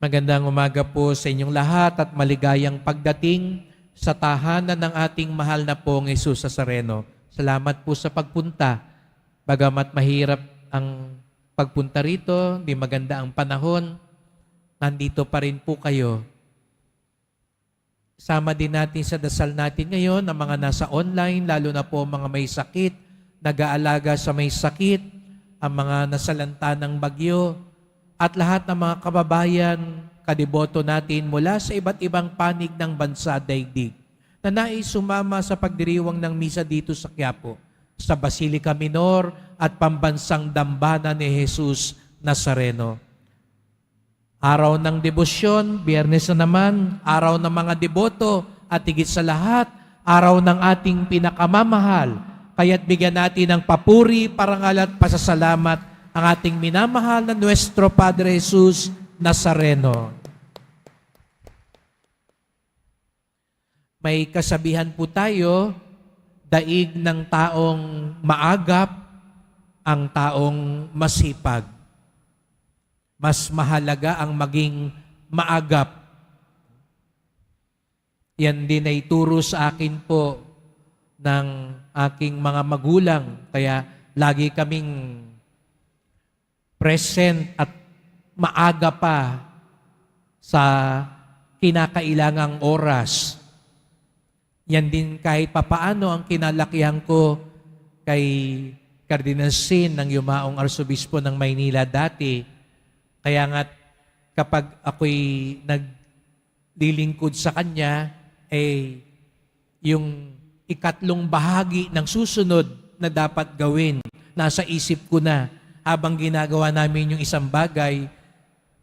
Magandang umaga po sa inyong lahat at maligayang pagdating sa tahanan ng ating mahal na pong Jesus Nazareno. Salamat po sa pagpunta. Bagamat mahirap ang pagpunta rito, di maganda ang panahon, nandito pa rin po kayo. Sama din natin sa dasal natin ngayon ang mga nasa online, lalo na po mga may sakit, nag-aalaga sa may sakit, ang mga nasalanta ng bagyo, at lahat ng mga kababayan, kadiboto natin mula sa iba't ibang panig ng bansa daigdig na nais sumama sa pagdiriwang ng misa dito sa Quiapo, sa Basilica Minor at pambansang dambana ni Jesus Nazareno. Araw ng debosyon, biyernes na naman, araw ng mga deboto, at higit sa lahat, araw ng ating pinakamamahal. Kaya't bigyan natin ng papuri, parangal at pasasalamat ang ating minamahal na Nuestro Padre Jesus Nazareno. May kasabihan po tayo, daig ng taong maagap ang taong masipag mas mahalaga ang maging maagap. Yan din ay turo sa akin po ng aking mga magulang. Kaya lagi kaming present at maaga pa sa kinakailangang oras. Yan din kahit papaano ang kinalakihan ko kay Cardinal Sin ng yumaong arsobispo ng Maynila dati, kaya nga kapag ako'y naglilingkod sa kanya, eh, yung ikatlong bahagi ng susunod na dapat gawin, nasa isip ko na habang ginagawa namin yung isang bagay,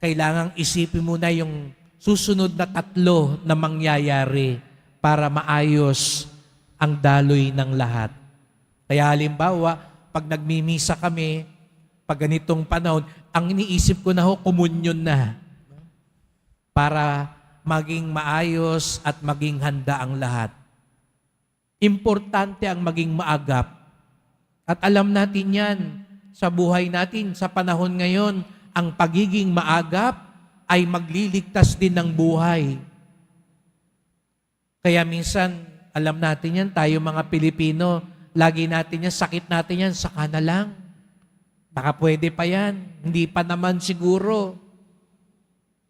kailangang isipin mo na yung susunod na tatlo na mangyayari para maayos ang daloy ng lahat. Kaya halimbawa, pag nagmimisa kami, pag ganitong panahon, ang iniisip ko na ho, komunyon na. Para maging maayos at maging handa ang lahat. Importante ang maging maagap. At alam natin yan sa buhay natin, sa panahon ngayon, ang pagiging maagap ay magliligtas din ng buhay. Kaya minsan, alam natin yan, tayo mga Pilipino, lagi natin yan, sakit natin yan, saka na lang. Baka pwede pa yan. Hindi pa naman siguro.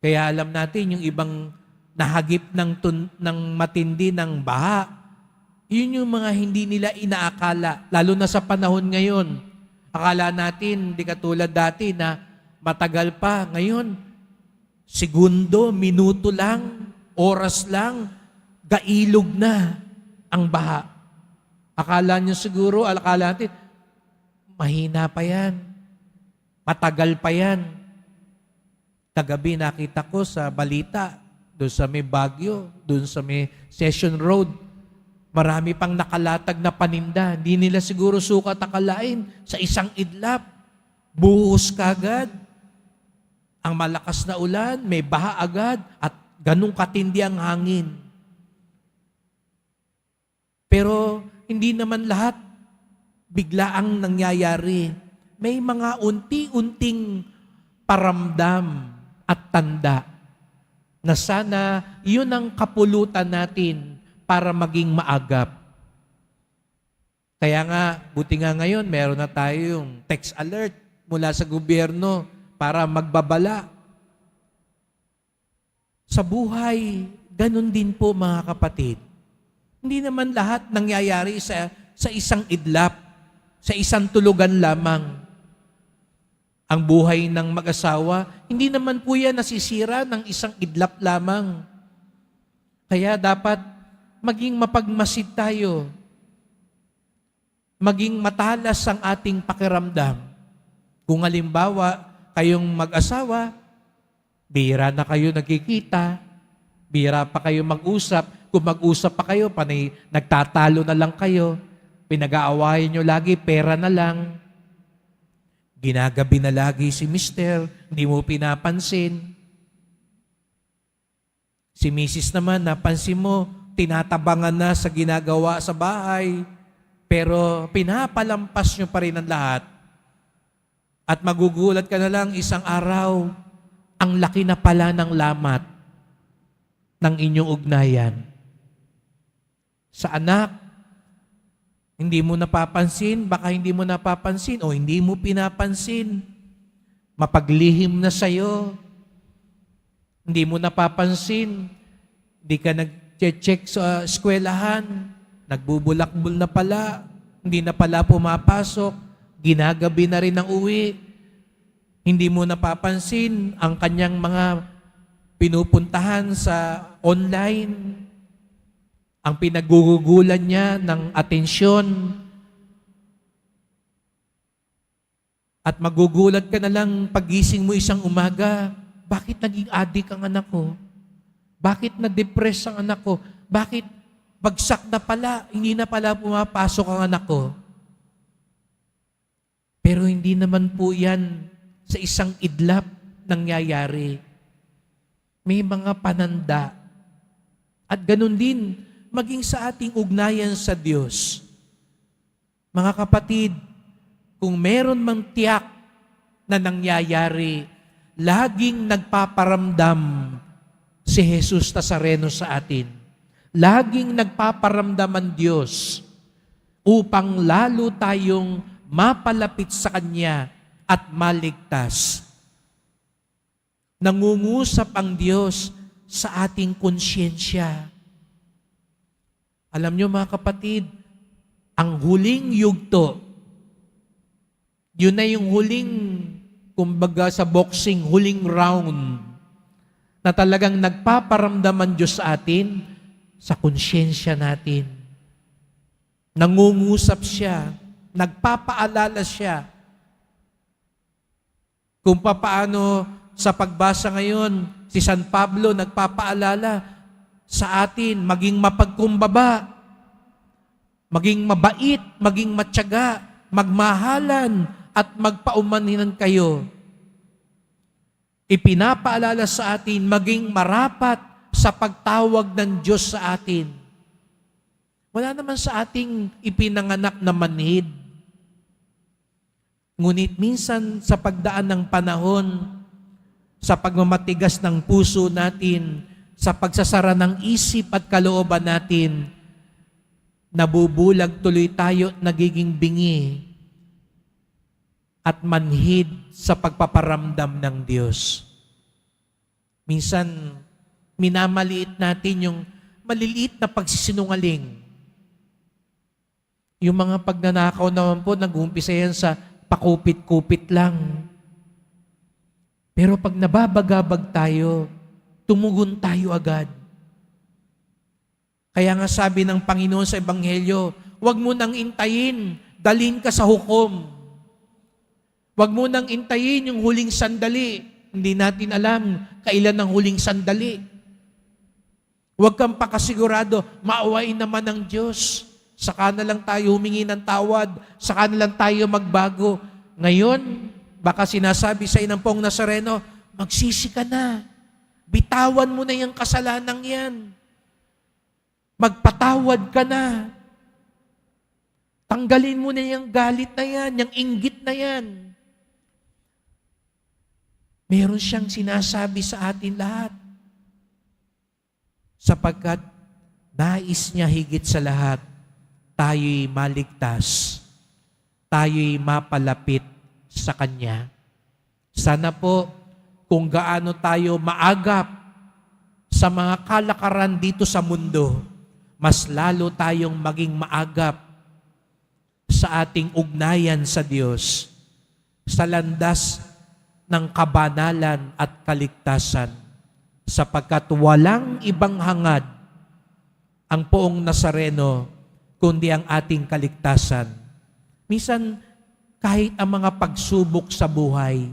Kaya alam natin yung ibang nahagip ng, tun- ng matindi ng baha. Yun yung mga hindi nila inaakala. Lalo na sa panahon ngayon. Akala natin, hindi katulad dati na matagal pa. Ngayon, segundo, minuto lang, oras lang, gailog na ang baha. Akala nyo siguro, akala natin, mahina pa yan. Matagal pa yan. Kagabi nakita ko sa balita, doon sa may Bagyo, doon sa may Session Road, marami pang nakalatag na paninda. Hindi nila siguro sukat akalain sa isang idlap. Buhos kagad. Ang malakas na ulan, may baha agad, at ganong katindi ang hangin. Pero hindi naman lahat bigla ang nangyayari may mga unti-unting paramdam at tanda na sana yun ang kapulutan natin para maging maagap. Kaya nga, buti nga ngayon, meron na tayong text alert mula sa gobyerno para magbabala. Sa buhay, ganun din po mga kapatid. Hindi naman lahat nangyayari sa, sa isang idlap, sa isang tulugan lamang ang buhay ng mag-asawa, hindi naman po yan nasisira ng isang idlap lamang. Kaya dapat maging mapagmasid tayo. Maging matalas ang ating pakiramdam. Kung halimbawa, kayong mag-asawa, bira na kayo nagkikita, bira pa kayo mag-usap, kung mag-usap pa kayo, panay nagtatalo na lang kayo, pinag-aawayan nyo lagi, pera na lang, Ginagabi na lagi si mister, hindi mo pinapansin. Si misis naman, napansin mo, tinatabangan na sa ginagawa sa bahay, pero pinapalampas nyo pa rin ang lahat. At magugulat ka na lang isang araw, ang laki na pala ng lamat ng inyong ugnayan. Sa anak, hindi mo napapansin, baka hindi mo napapansin o hindi mo pinapansin. Mapaglihim na sa'yo. Hindi mo napapansin. Hindi ka nag-check sa eskwelahan. Nagbubulakbul na pala. Hindi na pala pumapasok. Ginagabi na rin ang uwi. Hindi mo napapansin ang kanyang mga pinupuntahan sa online. Ang pinagugugulan niya ng atensyon. At magugulat ka na lang pagising mo isang umaga, bakit naging adik ang anak ko? Bakit na-depress ang anak ko? Bakit bagsak na pala, hindi na pala pumapasok ang anak ko? Pero hindi naman po yan sa isang idlap nangyayari. May mga pananda. At ganun din, maging sa ating ugnayan sa Diyos. Mga kapatid, kung meron mang tiyak na nangyayari, laging nagpaparamdam si Jesus Nazareno sa atin. Laging nagpaparamdam ang Diyos upang lalo tayong mapalapit sa Kanya at maligtas. Nangungusap ang Diyos sa ating konsyensya. Alam nyo mga kapatid, ang huling yugto, yun na yung huling, kumbaga sa boxing, huling round, na talagang nagpaparamdaman Diyos sa atin, sa konsyensya natin. Nangungusap siya, nagpapaalala siya. Kung papaano sa pagbasa ngayon, si San Pablo nagpapaalala sa atin, maging mapagkumbaba, maging mabait, maging matyaga, magmahalan, at magpaumaninan kayo. Ipinapaalala sa atin, maging marapat sa pagtawag ng Diyos sa atin. Wala naman sa ating ipinanganak na manhid. Ngunit minsan sa pagdaan ng panahon, sa pagmamatigas ng puso natin, sa pagsasara ng isip at kalooban natin, nabubulag tuloy tayo nagiging bingi at manhid sa pagpaparamdam ng Diyos. Minsan, minamaliit natin yung maliliit na pagsisinungaling. Yung mga pagnanakaw naman po, nag-uumpisa yan sa pakupit-kupit lang. Pero pag nababagabag tayo, tumugon tayo agad. Kaya nga sabi ng Panginoon sa Ebanghelyo, huwag mo nang intayin, dalin ka sa hukom. Huwag mo nang intayin yung huling sandali. Hindi natin alam kailan ang huling sandali. Huwag kang pakasigurado, maawain naman ng Diyos. Saka na lang tayo humingi ng tawad. Saka na lang tayo magbago. Ngayon, baka sinasabi sa inang pong Nazareno, magsisi ka na. Bitawan mo na yung kasalanan yan. Magpatawad ka na. Tanggalin mo na yung galit na yan, yung inggit na yan. Meron siyang sinasabi sa atin lahat. Sapagkat nais niya higit sa lahat, tayo'y maligtas. Tayo'y mapalapit sa Kanya. Sana po, kung gaano tayo maagap sa mga kalakaran dito sa mundo, mas lalo tayong maging maagap sa ating ugnayan sa Diyos, sa landas ng kabanalan at kaligtasan sapagkat walang ibang hangad ang poong Nazareno kundi ang ating kaligtasan. Minsan, kahit ang mga pagsubok sa buhay,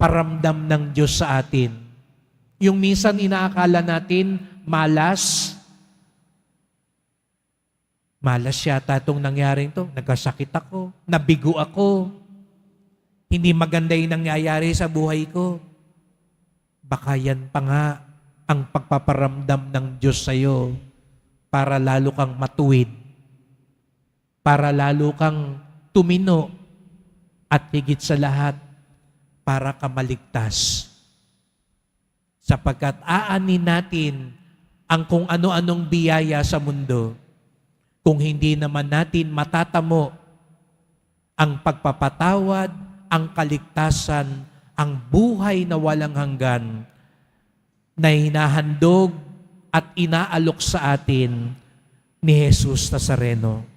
paramdam ng Diyos sa atin. Yung minsan inaakala natin, malas, malas yata itong nangyaring to. Nagkasakit ako, nabigo ako, hindi maganda yung nangyayari sa buhay ko. Baka yan pa nga ang pagpaparamdam ng Diyos sa iyo para lalo kang matuwid, para lalo kang tumino, at higit sa lahat, para ka maligtas. sapagkat aanin natin ang kung ano-anong biyaya sa mundo kung hindi naman natin matatamo ang pagpapatawad, ang kaligtasan, ang buhay na walang hanggan na hinahandog at inaalok sa atin ni Jesus Nazareno.